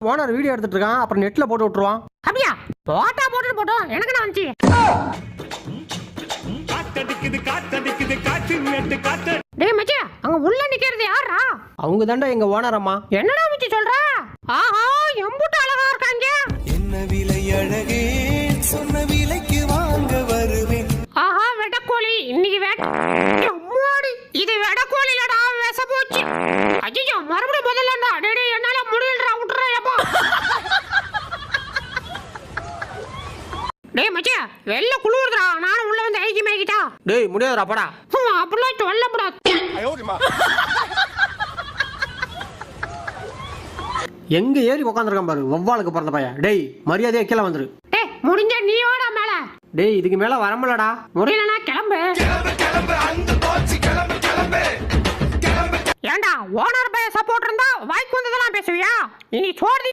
Owner video எடுத்துட்டு இருக்கான் அப்புறம் நெட்ல போட்டு விட்டுருவான். அப்படியா? போட்டா போட்டு போட்டோம் எனக்கு நான் வந்துச்சு? காத்தடிக்குது காத்தடிக்குது காத்து டேய் மச்சி அங்க உள்ள நிக்கிறது யாரா அவங்க தாண்டா எங்க ஓனர் அம்மா. என்னடா மச்சி சொல்ற? ஆஹா எம்புட்டு அழகா இருக்காங்க. என்ன விலை அழகே சொன்ன விலைக்கு வாங்க வருவேன். ஆஹா வெடக்கோழி. இன்னைக்கு வேட்ட அம்மாடி இது வெடக்கோழி இல்லடா விச போச்சு ஐயோ மறுபடியும் முதல்லடா டேய் டேய் மச்சி வெளில குளிருதுடா நானும் உள்ள வந்து ஐக்கி மேய்க்கிட்டா டேய் முடியாதுடா போடா ஹம், அப்படிலாம் சொல்லக்கூடாது எங்க ஏறி உட்காந்துருக்கான் பாரு வவ்வாலுக்கு பிறந்த பையன். டேய் மரியாதையா கீழே வந்துரு. டேய் முடிஞ்ச நீ வாடா மேல. டேய் இதுக்கு மேல வரமுலடா முடியலனா கிளம்பு. ஏண்டா ஓனர் பைய சப்போர்ட் இருந்தா வாய்க்கு வந்ததெல்லாம் பேசுவியா? இனி சோறு